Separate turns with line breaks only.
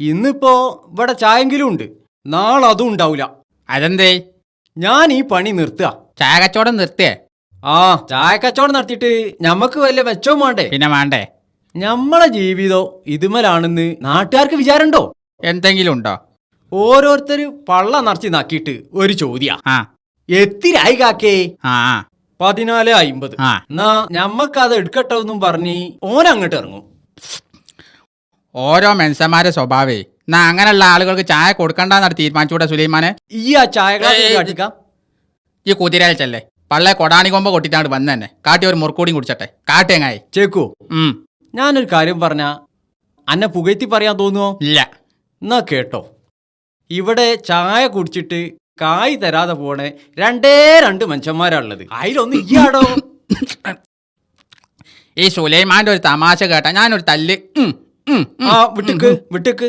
ഇന്നിപ്പോ ഇവിടെ ചായെങ്കിലും ഉണ്ട്. നാളെ അതും ഉണ്ടാവൂല.
അതെന്തേ?
ഞാൻ ഈ പണി നിർത്തുക.
ചായ കച്ചവടം നിർത്തിയേ?
ആ ചായ കച്ചവടം നടത്തിയിട്ട് ഞമ്മക്ക് വല്ല മെച്ചവും വേണ്ടേ?
പിന്നെ വേണ്ടേ?
ഞമ്മളെ ജീവിതം ഇതുമലാണെന്ന് നാട്ടുകാർക്ക് വിചാരണ്ടോ
എന്തെങ്കിലും ഉണ്ടോ?
ഓരോരുത്തര് പള്ള നിറച്ച് നാക്കിയിട്ട് ഒരു ചോദ്യ.
ആ.
എത്തിരായി കാക്കേ?
ആ ആ,
പതിനാല് അയിമ്പത്.
ആ.
എന്നാ ഞമ്മക്കത് എടുക്കട്ടെ എന്നും പറഞ്ഞ് ഓനങ്ങോട്ട് ഇറങ്ങും.
ഓരോ മെൻസന്മാരെ സ്വഭാവേ. എന്നാ അങ്ങനെയുള്ള ആളുകൾക്ക് ചായ കൊടുക്കണ്ടെന്നാണ് തീരുമാനിച്ചൂടെ സുലൈമാനെ?
ഈ ആ ചായ കാട്ടിക്കാം
ഈ കുതിരാഴ്ചല്ലേ ചെല്ലേ. പള്ളെ കൊടാണി കൊമ്പ് കൊട്ടിട്ടാണ് വന്ന് തന്നെ കാട്ടി ഒരു മുറുക്കൂടിയും കുടിച്ചട്ടെ. കാട്ടിയങ്ങായി
ചേക്കു
ഉം.
ഞാനൊരു കാര്യം പറഞ്ഞ അന്നെ പുകഴ്ത്തി പറയാൻ തോന്നുവോ?
ഇല്ല.
എന്നാ കേട്ടോ. ഇവിടെ ചായ കുടിച്ചിട്ട് കായ് തരാതെ പോണേ രണ്ടേ രണ്ട് മനുഷ്യന്മാരാണുള്ളത് അതിലൊന്ന് ഇയാടോ
ഈ സുലൈമാന്റെ ഒരു തമാശ കേട്ടാ ഞാനൊരു തല്ല്. ഉം, ഉം, ഉം,
ആ വിട്ടുക്ക് വിട്ടുക്ക്